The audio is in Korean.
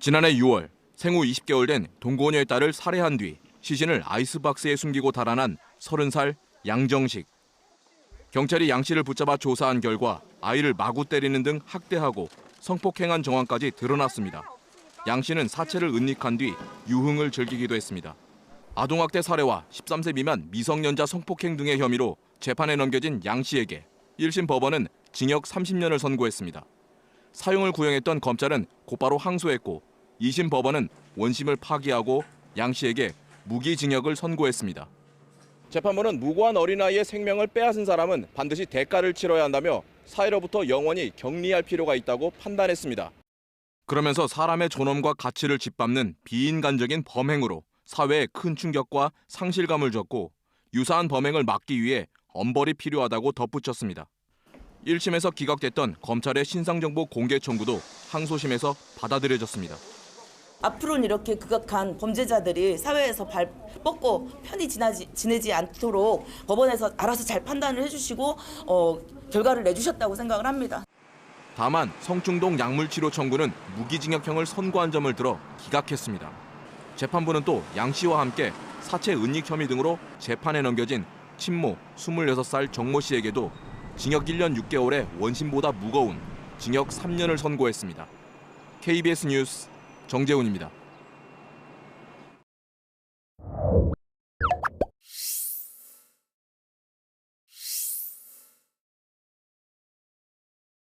지난해 6월 생후 20개월 된 동거녀의 딸을 살해한 뒤 시신을 아이스박스에 숨기고 달아난 30살 양정식. 경찰이 양 씨를 붙잡아 조사한 결과 아이를 마구 때리는 등 학대하고 성폭행한 정황까지 드러났습니다. 양 씨는 사체를 은닉한 뒤 유흥을 즐기기도 했습니다. 아동학대 살해와 13세 미만 미성년자 성폭행 등의 혐의로 재판에 넘겨진 양 씨에게 1심 법원은 징역 30년을 선고했습니다. 사형을 구형했던 검찰은 곧바로 항소했고 2심 법원은 원심을 파기하고 양 씨에게 무기징역을 선고했습니다. 재판부는 무고한 어린아이의 생명을 빼앗은 사람은 반드시 대가를 치러야 한다며 사회로부터 영원히 격리할 필요가 있다고 판단했습니다. 그러면서 사람의 존엄과 가치를 짓밟는 비인간적인 범행으로 사회에 큰 충격과 상실감을 줬고 유사한 범행을 막기 위해 엄벌이 필요하다고 덧붙였습니다. 1심에서 기각됐던 검찰의 신상정보 공개 청구도 항소심에서 받아들여졌습니다. 앞으로는 이렇게 극악한 범죄자들이 사회에서 발 뻗고 편히 지나지, 지내지 않도록 법원에서 알아서 잘 판단을 해주시고 어, 결과를 내주셨다고 생각을 합니다. 다만 성충동 약물치료 청구는 무기징역형을 선고한 점을 들어 기각했습니다. 재판부는 또 양 씨와 함께 사체 은닉 혐의 등으로 재판에 넘겨진 친모 26살 정모 씨에게도 징역 1년 6개월의 원심보다 무거운 징역 3년을 선고했습니다. KBS 뉴스 정재훈입니다.